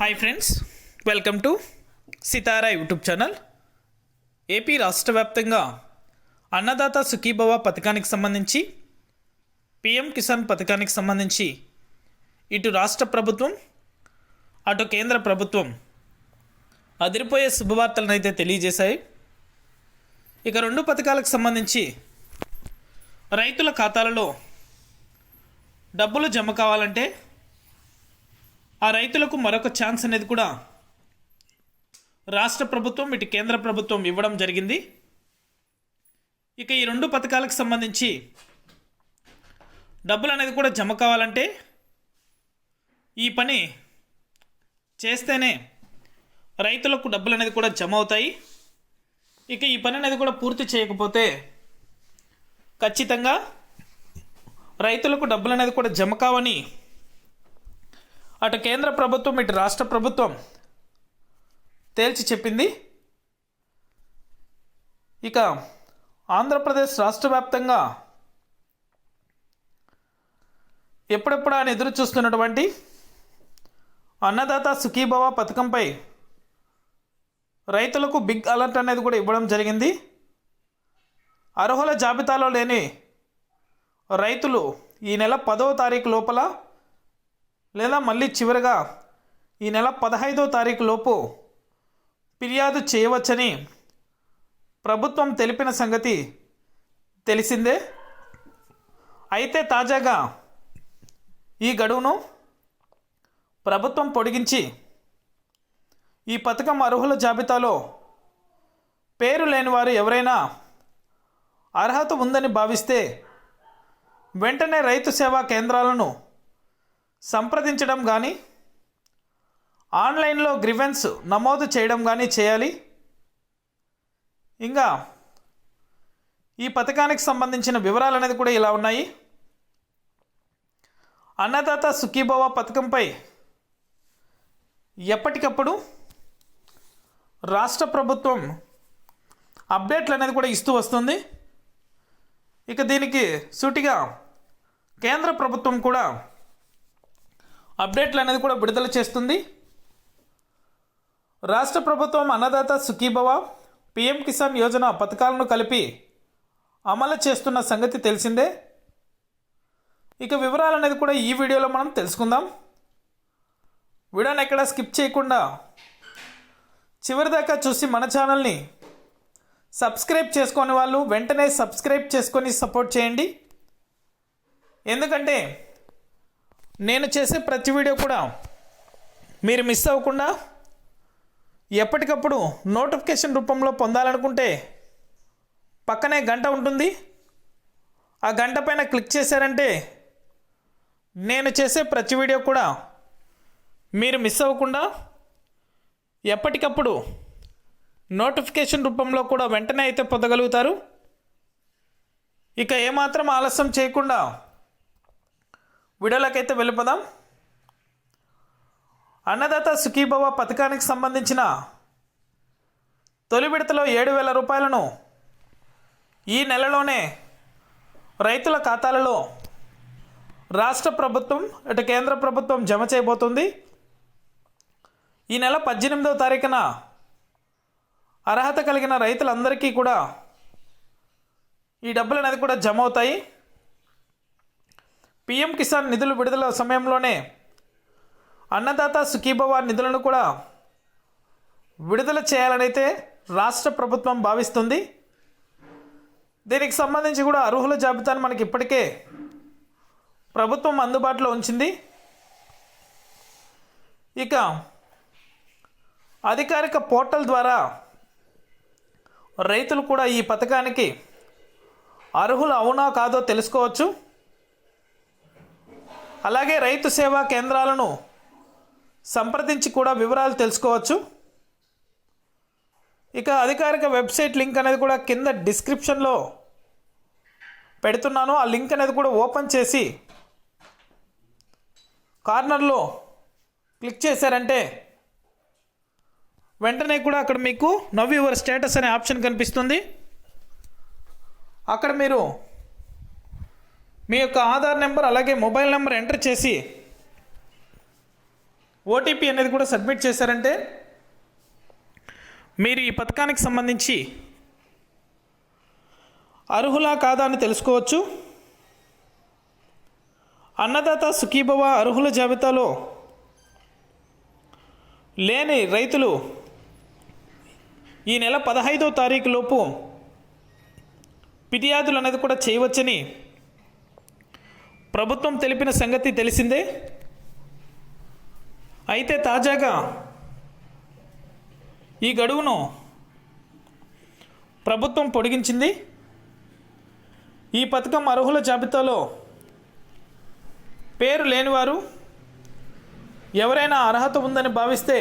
Hi friends welcome to Sitara YouTube channel AP రాష్ట్ర వ్యాప్తంగా అన్నదాత సుఖీభవ పథకానికి సంబంధించి పిఎం కిసాన్ పథకానికి సంబంధించి ఇటు రాష్ట్ర ప్రభుత్వం అటు కేంద్ర ప్రభుత్వం అదిరిపోయే శుభవార్తలను అయితే తెలియజేశాయి. ఇక రెండు పథకాలకు సంబంధించి రైతుల ఖాతాలలో డబ్బులు జమ కావాలంటే ఆ రైతులకు మరొక ఛాన్స్ అనేది కూడా రాష్ట్ర ప్రభుత్వం ఇటు కేంద్ర ప్రభుత్వం ఇవ్వడం జరిగింది. ఇక ఈ రెండు పథకాలకు సంబంధించి డబ్బులు అనేది కూడా జమ కావాలంటే ఈ పని చేస్తేనే రైతులకు డబ్బులు అనేది కూడా జమ అవుతాయి. ఇక ఈ పని అనేది కూడా పూర్తి చేయకపోతే ఖచ్చితంగా రైతులకు డబ్బులు అనేది కూడా జమ కావని అటు కేంద్ర ప్రభుత్వం ఇటు రాష్ట్ర ప్రభుత్వం తేల్చి చెప్పింది. ఇక ఆంధ్రప్రదేశ్ రాష్ట్ర వ్యాప్తంగా ఎప్పుడెప్పుడు ఆయన ఎదురు చూస్తున్నటువంటి అన్నదాత సుఖీభవ పథకంపై రైతులకు బిగ్ అలర్ట్ అనేది కూడా ఇవ్వడం జరిగింది. అర్హుల జాబితాలో లేని రైతులు ఈ నెల పదవ తారీఖు లోపల లేదా మళ్ళీ చివరిగా ఈ నెల పదహైదో తారీఖు లోపు ఫిర్యాదు చేయవచ్చని ప్రభుత్వం తెలిపిన సంగతి తెలిసిందే. అయితే తాజాగా ఈ గడువును ప్రభుత్వం పొడిగించి ఈ పథకం అర్హుల జాబితాలో పేరు లేని వారు ఎవరైనా అర్హత ఉందని భావిస్తే వెంటనే రైతు సేవా కేంద్రాలను సంప్రదించడం కానీ ఆన్లైన్లో గ్రివెన్స్ నమోదు చేయడం కానీ చేయాలి. ఇంకా ఈ పథకానికి సంబంధించిన వివరాలు అనేది కూడా ఇలా ఉన్నాయి. అన్నదాత సుఖీభవ పథకంపై ఎప్పటికప్పుడు రాష్ట్ర ప్రభుత్వం అప్డేట్లు అనేది కూడా ఇస్తూ వస్తుంది. ఇక దీనికి సూటిగా కేంద్ర ప్రభుత్వం కూడా అప్డేట్లు అనేది కూడా విడుదల చేస్తుంది. రాష్ట్ర ప్రభుత్వం అన్నదాత సుఖీభవ పిఎం కిసాన్ యోజన పథకాలను కలిపి అమలు చేస్తున్న సంగతి తెలిసిందే. ఇక వివరాలు అనేది కూడా ఈ వీడియోలో మనం తెలుసుకుందాం. వీడియోని ఎక్కడ స్కిప్ చేయకుండా చివరిదాకా చూసి మన ఛానల్ని సబ్స్క్రైబ్ చేసుకొని వాళ్ళు వెంటనే సబ్స్క్రైబ్ చేసుకొని సపోర్ట్ చేయండి. ఎందుకంటే నేను చేసే ప్రతి వీడియో కూడా మీరు మిస్ అవ్వకుండా ఎప్పటికప్పుడు నోటిఫికేషన్ రూపంలో పొందాలనుకుంటే పక్కనే గంట ఉంటుంది. ఆ గంట పైన క్లిక్ చేశారంటే నేను చేసే ప్రతి వీడియో కూడా మీరు మిస్ అవ్వకుండా ఎప్పటికప్పుడు నోటిఫికేషన్ రూపంలో కూడా వెంటనే అయితే పొందగలుగుతారు. ఇక ఏమాత్రం ఆలస్యం చేయకుండా వీడియోలోకైతే వెళ్ళిపోదాం. అన్నదాత సుఖీభవ పథకానికి సంబంధించిన తొలి విడతలో ఏడు వేల రూపాయలను ఈ నెలలోనే రైతుల ఖాతాలలో రాష్ట్ర ప్రభుత్వం ఇటు కేంద్ర ప్రభుత్వం జమ చేయబోతుంది. ఈ నెల పద్దెనిమిదవ తారీఖున అర్హత కలిగిన రైతులందరికీ కూడా ఈ డబ్బులు అనేది కూడా జమ అవుతాయి. పిఎం కిసాన్ నిధులు విడుదల సమయంలోనే అన్నదాత సుఖీభవ నిధులను కూడా విడుదల చేయాలనైతే రాష్ట్ర ప్రభుత్వం భావిస్తుంది. దీనికి సంబంధించి కూడా అర్హుల జాబితాను మనకి ఇప్పటికే ప్రభుత్వం అందుబాటులో ఉంచింది. ఇక అధికారిక పోర్టల్ ద్వారా రైతులు కూడా ఈ పథకానికి అర్హులు అవునా కాదో తెలుసుకోవచ్చు. అలాగే రైతు సేవా కేంద్రాలను సంప్రదించి కూడా వివరాలు తెలుసుకోవచ్చు. ఇక అధికారిక వెబ్సైట్ లింక్ అనేది కూడా కింద డిస్క్రిప్షన్లో పెడుతున్నాను. ఆ లింక్ అనేది కూడా ఓపెన్ చేసి కార్నర్లో క్లిక్ చేశారంటే వెంటనే కూడా అక్కడ మీకు నవ్ యువర్ స్టేటస్ అనే ఆప్షన్ కనిపిస్తుంది. అక్కడ మీరు మీ యొక్క ఆధార్ నెంబర్ అలాగే మొబైల్ నెంబర్ ఎంటర్ చేసి ఓటీపీ అనేది కూడా సబ్మిట్ చేశారంటే మీరు ఈ పథకానికి సంబంధించి అర్హులా కాదా అని తెలుసుకోవచ్చు. అన్నదాత సుఖీభవ అర్హుల జాబితాలో లేని రైతులు ఈ నెల పదహైదో తారీఖు లోపు ఫిర్యాదులు అనేది కూడా చేయవచ్చని ప్రభుత్వం తెలిపిన సంగతి తెలిసిందే? అయితే తాజాగా ఈ గడువును ప్రభుత్వం పొడిగించింది. ఈ పథకం అర్హుల జాబితాలో పేరు లేనివారు ఎవరైనా అర్హత ఉందని భావిస్తే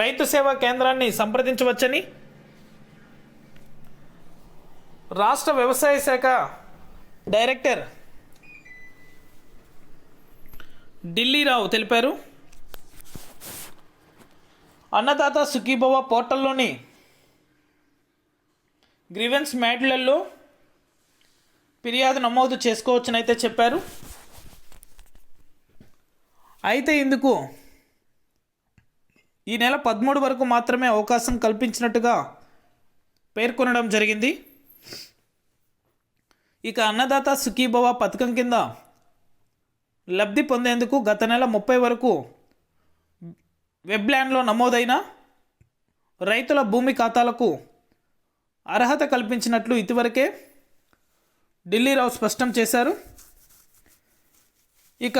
రైతు సేవా కేంద్రాన్ని సంప్రదించవచ్చని రాష్ట్ర వ్యవసాయ శాఖ డైరెక్టర్ ఢిల్లీరావు తెలిపారు. అన్నదాత సుఖీభవ పోర్టల్లోని గ్రీవెన్స్ మ్యాట్లలో ఫిర్యాదు నమోదు చేసుకోవచ్చని అయితే చెప్పారు. అయితే ఇందుకు ఈ నెల పదమూడు వరకు మాత్రమే అవకాశం కల్పించినట్టుగా పేర్కొనడం జరిగింది. ఇక అన్నదాత సుఖీభవ పథకం కింద లబ్ధి పొందేందుకు గత నెల ముప్పై వరకు వెబ్ల్యాండ్లో నమోదైన రైతుల భూమి ఖాతాలకు అర్హత కల్పించినట్లు ఇదివరకే ఢిల్లీరావు స్పష్టం చేశారు. ఇక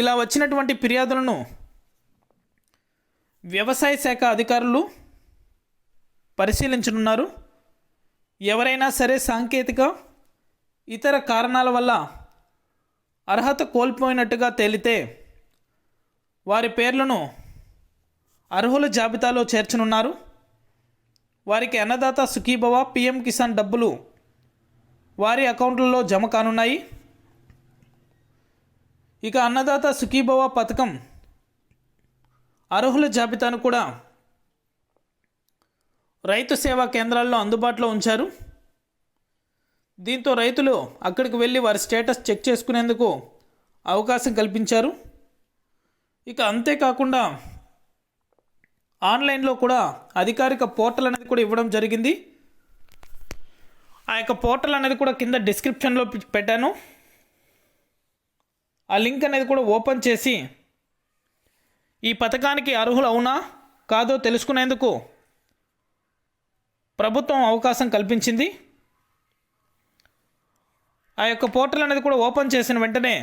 ఇలా వచ్చినటువంటి ఫిర్యాదులను వ్యవసాయ శాఖ అధికారులు పరిశీలించనున్నారు. ఎవరైనా సరే సాంకేతిక ఇతర కారణాల వల్ల అర్హత కోల్పోయినట్టుగా తేలితే వారి పేర్లను అర్హుల జాబితాలో చేర్చనున్నారు. వారికి అన్నదాత సుఖీభవ పిఎం కిసాన్ డబ్బులు వారి అకౌంట్లలో జమ కానున్నాయి. ఇక అన్నదాత సుఖీభవ పథకం అర్హుల జాబితాను కూడా రైతు సేవా కేంద్రాల్లో అందుబాటులో ఉంచారు. దీంతో రైతులు అక్కడికి వెళ్ళి వారి స్టేటస్ చెక్ చేసుకునేందుకు అవకాశం కల్పించారు. ఇక అంతేకాకుండా ఆన్లైన్లో కూడా అధికారిక పోర్టల్ అనేది కూడా ఇవ్వడం జరిగింది. ఆ యొక్క పోర్టల్ అనేది కూడా కింద డిస్క్రిప్షన్లో పెట్టాను. ఆ లింక్ అనేది కూడా ఓపెన్ చేసి ఈ పథకానికి అర్హులు అవునా కాదో తెలుసుకునేందుకు ప్రభుత్వం అవకాశం కల్పించింది. ఆ యొక్క పోర్టల్ అనేది కూడా ఓపెన్ చేసిన వెంటనే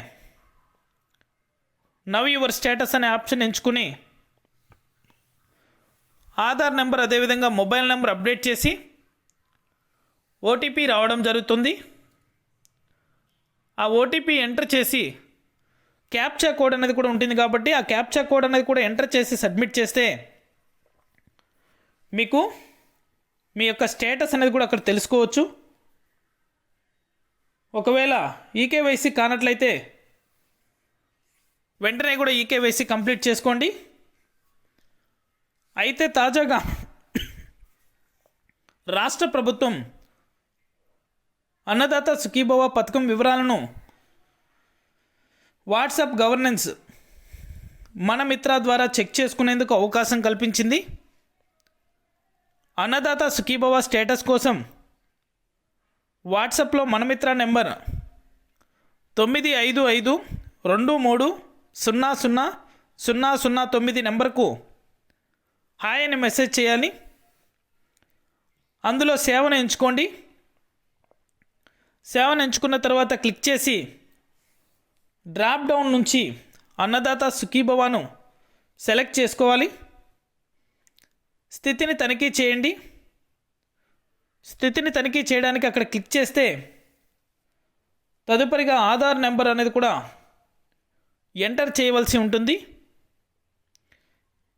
నవ్ యువర్ స్టేటస్ అనే ఆప్షన్ ఎంచుకుని ఆధార్ నెంబర్ అదేవిధంగా మొబైల్ నెంబర్ అప్డేట్ చేసి ఓటీపీ రావడం జరుగుతుంది. ఆ ఓటీపీ ఎంటర్ చేసి క్యాప్చా కోడ్ అనేది కూడా ఉంటుంది కాబట్టి ఆ క్యాప్చా కోడ్ అనేది కూడా ఎంటర్ చేసి సబ్మిట్ చేస్తే మీకు మీ యొక్క స్టేటస్ అనేది కూడా అక్కడ తెలుసుకోవచ్చు. ఒకవేళ ఈకేవైసీ కానట్లయితే వెంటనే కూడా ఈకేవైసీ కంప్లీట్ చేసుకోండి. అయితే తాజాగా రాష్ట్ర ప్రభుత్వం అన్నదాత సుఖీభవ పథకం వివరాలను వాట్సాప్ గవర్నెన్స్ మన మిత్ర ద్వారా చెక్ చేసుకునేందుకు అవకాశం కల్పించింది. అన్నదాత సుఖీభవ స్టేటస్ కోసం వాట్సాప్లో మనమిత్ర నెంబర్ తొమ్మిది ఐదు ఐదు రెండు మూడు సున్నా సున్నా సున్నా సున్నా తొమ్మిది నెంబర్కు హాయ్ అని మెసేజ్ చేయాలి. అందులో సేవను ఎంచుకోండి. సేవను ఎంచుకున్న తర్వాత క్లిక్ చేసి డ్రాప్ డౌన్ నుంచి అన్నదాత సుఖీభవాను సెలెక్ట్ చేసుకోవాలి. స్థితిని తనిఖీ చేయండి. స్థితిని తనిఖీ చేయడానికి అక్కడ క్లిక్ చేస్తే తదుపరిగా ఆధార్ నెంబర్ అనేది కూడా ఎంటర్ చేయవలసి ఉంటుంది.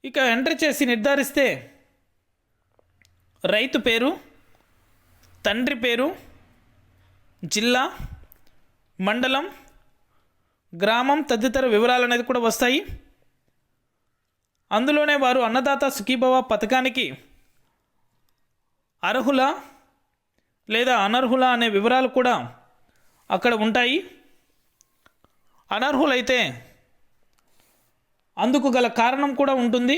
ఇక ఎంటర్ చేసి నిర్ధారిస్తే రైతు పేరు తండ్రి పేరు జిల్లా మండలం గ్రామం తదితర వివరాలు అనేది కూడా వస్తాయి. అందులోనే వారు అన్నదాత సుఖీభవ పథకానికి అర్హుల లేదా అనర్హుల అనే వివరాలు కూడా అక్కడ ఉంటాయి. అనర్హులైతే అందుకు గల కారణం కూడా ఉంటుంది.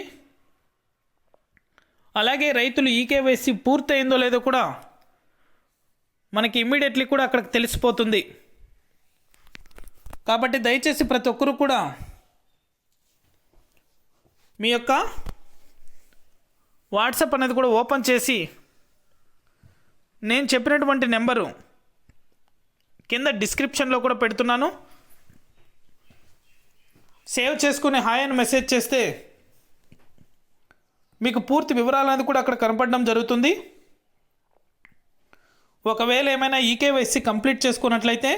అలాగే రైతులు ఈకేవైసీ పూర్తయిందో లేదో కూడా మనకి ఇమ్మీడియట్లీ కూడా అక్కడికి తెలిసిపోతుంది. కాబట్టి దయచేసి ప్రతి ఒక్కరూ కూడా మీ యొక్క వాట్సాప్ అనేది కూడా ఓపెన్ చేసి నేను చెప్పినటువంటి నెంబరు కింద డిస్క్రిప్షన్లో కూడా పెడుతున్నాను. సేవ్ చేసుకుని హాయ్ అని మెసేజ్ చేస్తే మీకు పూర్తి వివరాలు అనేది కూడా అక్కడ కనపడడం జరుగుతుంది. ఒకవేళ ఏమైనా ఈకేవైసీ కంప్లీట్ చేసుకున్నట్లయితే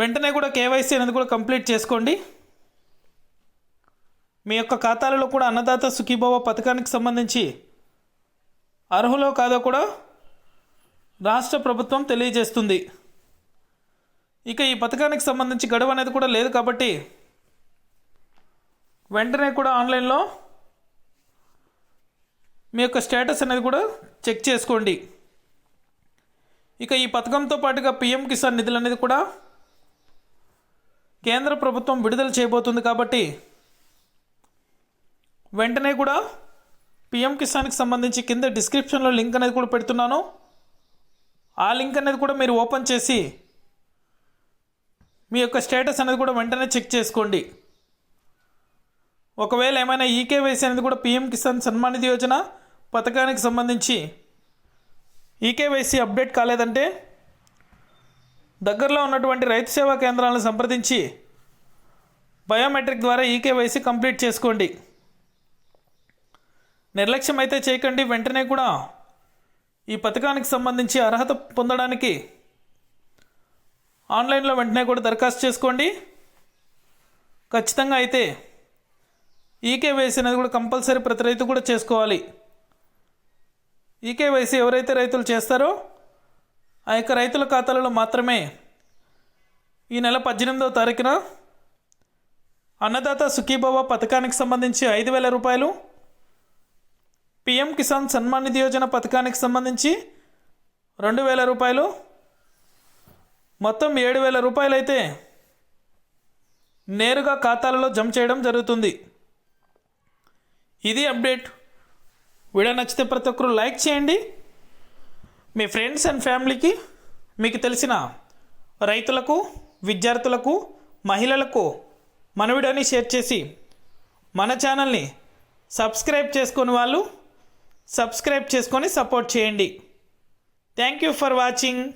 వెంటనే కూడా కేవైసీ అనేది కూడా కంప్లీట్ చేసుకోండి. మీ యొక్క ఖాతాలలో కూడా అన్నదాత సుఖీభవ పథకానికి సంబంధించి అర్హులో కాదో కూడా రాష్ట్ర ప్రభుత్వం తెలియజేస్తుంది. ఇక ఈ పథకానికి సంబంధించి గడువు అనేది కూడా లేదు కాబట్టి వెంటనే కూడా ఆన్లైన్లో మీ యొక్క స్టేటస్ అనేది కూడా చెక్ చేసుకోండి. ఇక ఈ పథకంతో పాటుగా పిఎం కిసాన్ నిధులు అనేది కూడా కేంద్ర ప్రభుత్వం విడుదల చేయబోతుంది కాబట్టి వెంటనే కూడా పిఎం కిసాన్కి సంబంధించి కింద డిస్క్రిప్షన్లో లింక్ అనేది కూడా పెడుతున్నాను. ఆ లింక్ అనేది కూడా మీరు ఓపెన్ చేసి మీ యొక్క స్టేటస్ అనేది కూడా వెంటనే చెక్ చేసుకోండి. ఒకవేళ ఏమైనా ఈకేవైసీ అనేది కూడా పిఎం కిసాన్ సన్మానిధి యోజన పథకానికి సంబంధించి ఈకేవైసీ అప్డేట్ కాలేదంటే దగ్గరలో ఉన్నటువంటి రైతు సేవా కేంద్రాలను సంప్రదించి బయోమెట్రిక్ ద్వారా ఈకేవైసీ కంప్లీట్ చేసుకోండి. నిర్లక్ష్యం అయితే చేయకండి వెంటనే కూడా ఈ పథకానికి సంబంధించి అర్హత పొందడానికి. ఆన్లైన్లో వెంటనే కూడా దరఖాస్తు చేసుకోండి. ఖచ్చితంగా అయితే ఈకేవైసీ అనేది కూడా కంపల్సరీ ప్రతి రైతు కూడా చేసుకోవాలి. ఈకేవైసీ ఎవరైతే రైతులు చేస్తారో ఆ యొక్క రైతుల ఖాతాలలో మాత్రమే ఈ నెల పద్దెనిమిదవ తారీఖున అన్నదాత సుఖీభవ పథకానికి సంబంధించి ఐదు వేల రూపాయలు పిఎం కిసాన్ సన్మాన్ నిధి యోజన పథకానికి సంబంధించి రెండు వేల రూపాయలు. మొత్తం ఏడు వేల రూపాయలు అయితే నేరుగా ఖాతాలలో జమ చేయడం జరుగుతుంది. ఇది అప్డేట్. వీడియో నచ్చితే ప్రతి ఒక్కరు లైక్ చేయండి. మీ ఫ్రెండ్స్ అండ్ ఫ్యామిలీకి మీకు తెలిసిన రైతులకు విద్యార్థులకు మహిళలకు మన వీడియోని షేర్ చేసి మన ఛానల్ని సబ్స్క్రైబ్ చేసుకుని వాళ్ళు సబ్స్క్రైబ్ చేసుకొని సపోర్ట్ చేయండి. Thank you for watching